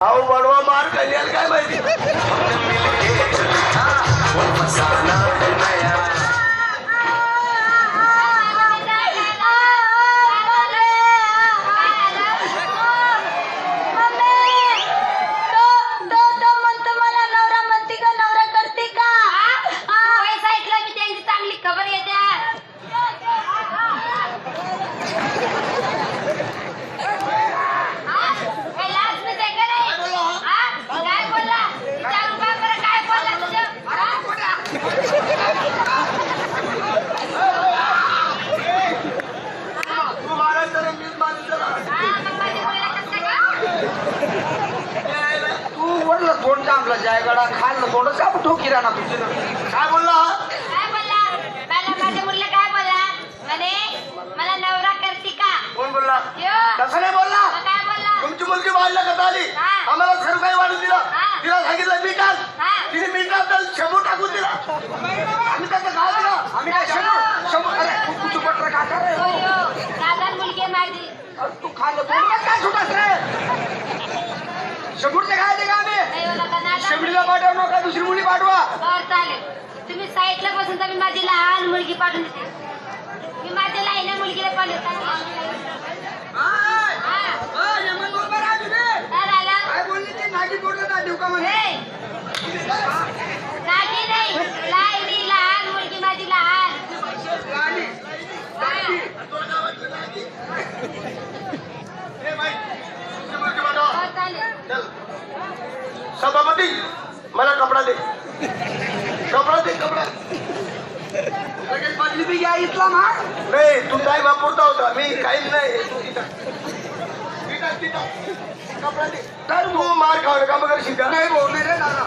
अहो बडवा मार कल्याण काय माहिती चांगली खबर येते काय बोलला विचारू का बरं काय बोलला तुझं हा? तू मारा तर मीच मारू तर. हा, मग माझी मुलीला कसं काय? तू जांभला जायगडा खाल्लं तोंड चाप ठोकी राहणार तुझी. काय बोलला? काय बोलला? मला माझ्या मुलीला काय बोलला? म्हणे मला नवरा करते का? कोण बोलला? यो. तसं नाही बोलला. काय बोलला? तुमची मुलगी वाढल्या का आली. आम्हाला सर्व काही वाढून दिलं. तिला सांगितलं टाक हा. तिने मीठ टाकलं शंभू टाकून दिला. आम्ही त्याचं काय दिलं. आम्ही काय शंभर? शंभर? अरे तुझं पत्र का रे? यो दादा मुलगी माझी. तू खाल्लं काय सुटास रे? काय ते का आम्ही हो नका पाठव दुसरी मुली पाठवा. बरं चालेल. तुम्ही साईडला बसून तर मी माझी लहान मुलगी पाठवून देते. मी माझ्या लहान मुलगीला पाठवते. काय झालं काय बोलली ते? नागी तोडलं ना देऊ का म्हणे ए! नागी नाही लायनी लहान मुलगी माझी लहान राणी. ए बाई, तुमची मुलगी पाठवा. बरं चालेल चल. सभापती मला कपडा दे. कपडा दे कपडा. लगेच बदली बी घ्या इस्लाम हा नाही तू काय वापरता होता? मी काहीच नाही. तू तिथं. तिथं कपडा दे. तर तू मार खाऊ नका. मग शिका. नाही नाही रे दादा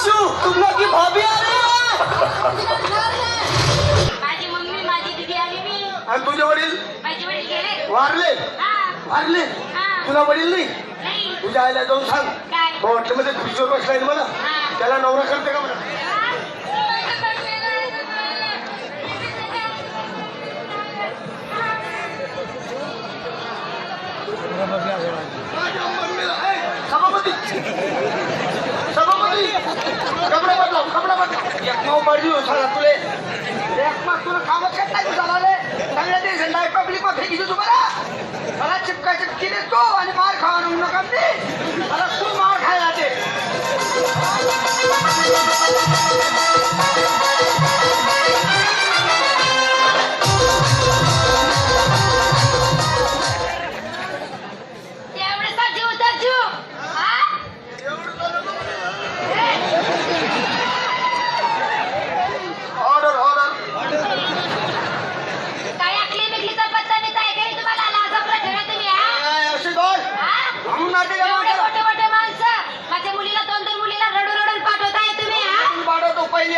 विशु तुम लोग की भाभी आ रही है। माझी मम्मी माझी दिदी आणि मी. आणि तुझे वडील? माझे वडील गेले. वारले? हा. वारले? हा. तुला वडील नाही? नाही. तुझ्या आईला जाऊन सांग. काय? तो हॉटेलमध्ये खुर्चीवर बसलाय ना मला? हा. त्याला नवरा करते का म्हणा सभापती! कपडे बदलाव कपडे बदलाव एक माऊ पडली हो साला तुले एक मास तुला कामच करत नाही तुझा रे चांगल्या ते झेंडा पब्लिकमध्ये फेकी तुम्हाला मला चिपका चिपकी देतो आणि मार खावा नको नका मी मला तू मार खायला ते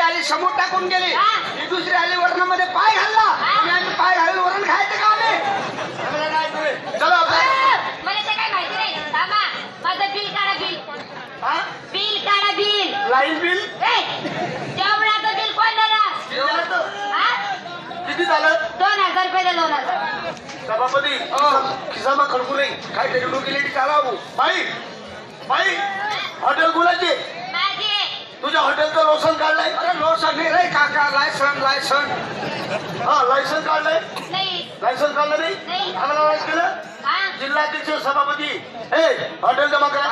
आली समोर टाकून गेली. हा. ही दुसरी आली वरणामध्ये पाय घालला आणि पाय घालून वरण खायचं का आम्ही? चला. मला ते काय माहिती नाही. थांबा. माझं बिल काढा बिल. हा? बिल काढा बिल. Line bill? जेवणाचं बिल कोण देणार? हा? किती झालं? दोन हजार रुपये दोन हजार. सभापती खिसामा खडकू नाही काय तरी डोकी लेडी चालावू? बाई बाई हॉटेल गुलाचे तुझ्या हॉटेलचं लोसन काढलंय? अरे लोसन नाही रे काका लायसन लायसन हा लायसन काढलंय? नाही. लायसन काढलं नाही? नाही. आम्हाला वाईट केलं हा. जिल्हाध्यक्ष सभापती. हे हॉटेल जमा करा.